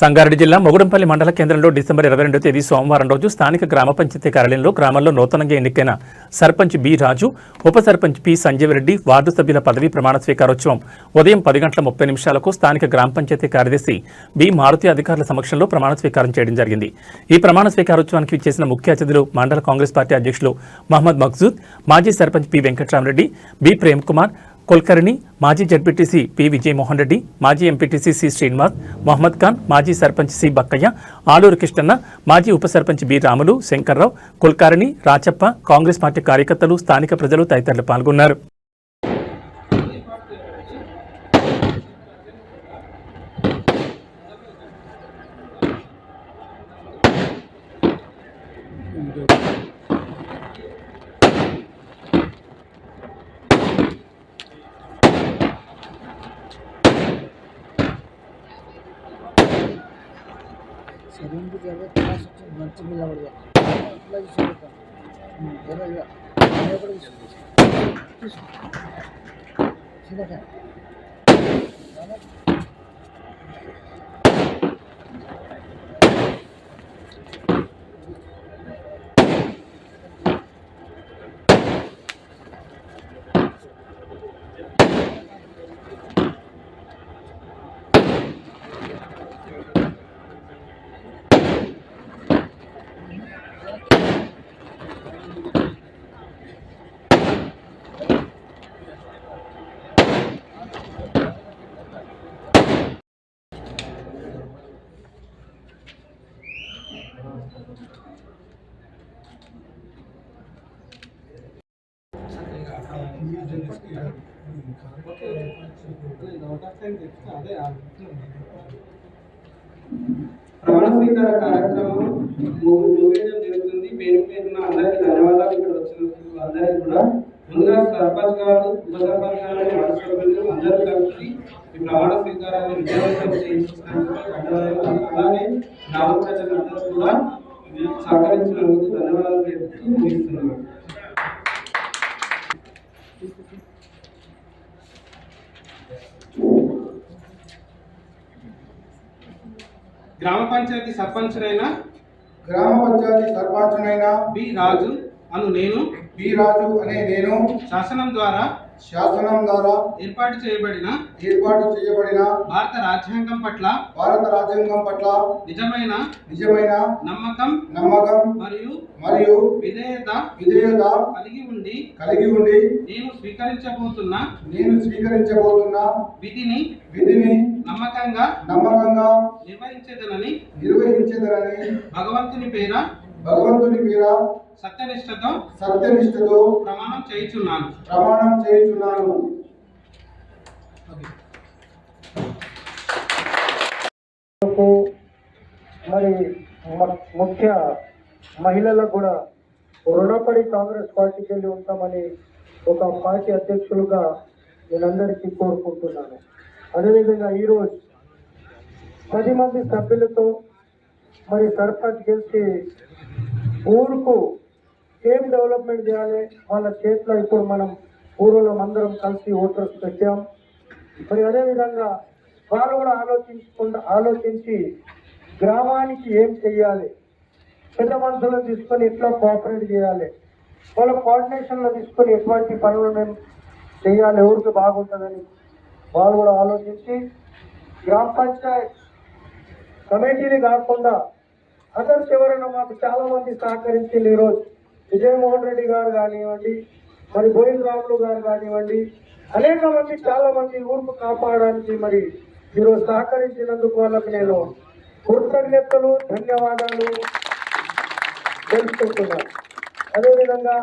సంగారెడ్డి జిల్లా మొగుడంపల్లి మండల కేంద్రంలో డిసెంబర్ ఇరవై రెండో తేదీ సోమవారం రోజు స్థానిక గ్రామ పంచాయతీ కార్యాలయంలో గ్రామంలో నూతనంగా ఎన్నికైన సర్పంచ్ బి రాజు ఉప సర్పంచ్ పి సంజీవరెడ్డి వార్డు సభ్యుల పదవీ ప్రమాణ స్వీకారోత్సవం ఉదయం పది గంటల ముప్పై నిమిషాలకు స్థానిక గ్రామ పంచాయతీ కార్యదర్శి బి మారుతి అధికారుల సమక్షంలో ప్రమాణ స్వీకారం చేయడం జరిగింది. ఈ ప్రమాణ స్వీకారోత్సవానికి చేసిన ముఖ్య అతిథులు మండల కాంగ్రెస్ పార్టీ అధ్యక్షులు మహమ్మద్ మక్సూద్ మాజీ సర్పంచ్ పి వెంకట్రామరెడ్డి బి ప్రేమ్ కుమార్ కుల్కర్ణి మాజీ జడ్పీటీసీ పి. విజయమోహన్ రెడ్డి మాజీ ఎంపీటీసీ సి. శ్రీనివాస్ మొహమ్మద్ ఖాన్ మాజీ సర్పంచ్ సి. బక్కయ్య ఆలూరు కృష్ణన్న మాజీ ఉప సర్పంచ్ బి. రాములు శంకర్రావు కుల్కర్ణి రాచప్ప కాంగ్రెస్ పార్టీ కార్యకర్తలు స్థానిక ప్రజలు తదితరులు పాల్గొన్నారు. ರೂಮ್ಗೆ ಇರಬೇಕು ಸುತ್ತ ಮಂಚ ಮೇಲೆ ಹೊಡೆದು ಫುಲ್ಲಾಗಿ ಸಿಗುತ್ತೆ ಬರೋಲ್ಲ ಮನೆಗಳಿಗೆ ಸಿಗುತ್ತೆ ಸಿಗುತ್ತೆ ప్రమాణ స్వీకార కార్యక్రమం ము- జరుగుతుంది. పేరు పేరున అందరికీ ధన్యవాదాలు ఇక్కడ వచ్చినందుకు అందరికీ కూడా. ముందుగా సర్పంచ్ గారు ఉప సర్పంచ్ గారు వార్డు సభ్యులు అందరూ కలిసి ఈ ప్రమాణ స్వీకారాన్ని విజయవంతం చేయించినందుకు అలాగే గ్రామ ప్రజలందరూ కూడా సహకరించినందుకు ధన్యవాదాలు తెలుపుతూ ముగిస్తున్నాను. గ్రామ పంచాయతీ సర్పంచ్నైన గ్రామ పంచాయతీ సర్పంచునైన బి రాజు అను నేను బి రాజు అనే నేను శాసనం ద్వారా శాసనం ద్వారా ఏర్పాటు చేయబడిన ఏర్పాటు చేయబడిన భారత రాజ్యాంగం పట్ల భారత రాజ్యాంగం పట్ల నిజమైన నిజమైన నమ్మకం నమ్మకం మరియు మరియు విధేయత విధేయత కలిగి ఉండి కలిగి ఉండి నేను స్వీకరించబోతున్న నేను స్వీకరించబోతున్న విధిని విధిని నమ్మకంగా నమ్మకంగా నిర్వహించేదనని నిర్వహించదనని భగవంతుని పేర భగవంతుని పేర సత్యనిష్టతో సత్యనిష్టతో ప్రమాణం చేయుచున్నాను. ప్రమాణం చేయుచున్నాను. మరి ముఖ్య మహిళలకు కూడా రుణపడి కాంగ్రెస్ పార్టీకి వెళ్ళి ఉంటామని ఒక పార్టీ అధ్యక్షులుగా నేనందరికీ కోరుకుంటున్నాను. అదేవిధంగా ఈరోజు పది మంది సభ్యులతో మరి సర్పంచ్ గెలిచి ఊరుకు. ఏం డెవలప్మెంట్ చేయాలి? వాళ్ళ చేతిలో ఇప్పుడు మనం ఊరిలో అందరం కలిసి ఓటర్స్ పెట్టాం. మరి అదేవిధంగా వాళ్ళు కూడా ఆలోచించకుండా ఆలోచించి గ్రామానికి ఏం చెయ్యాలి? పెద్ద మనుషులను తీసుకొని ఎట్లా కోఆపరేట్ చేయాలి? వాళ్ళ కోఆర్డినేషన్లో తీసుకొని ఎటువంటి పనులు మేము చేయాలి ఎవరికి బాగుంటుందని వాళ్ళు కూడా ఆలోచించి గ్రామ పంచాయత్ కమిటీని కాకుండా అదర్స్ ఎవరైనా మాకు చాలా మంది సహకరించింది ఈరోజు విజయమోహన్ రెడ్డి గారు కానివ్వండి మరి బోయిన్ రాములు గారు కానివ్వండి అనేక మంది చాలా మంది ఊరుకు కాపాడడానికి మరి ఈరోజు సహకరించినందుకు వాళ్ళకి నేను కృతజ్ఞతలు ధన్యవాదాలు తెలుసుకుంటున్నాను అదేవిధంగా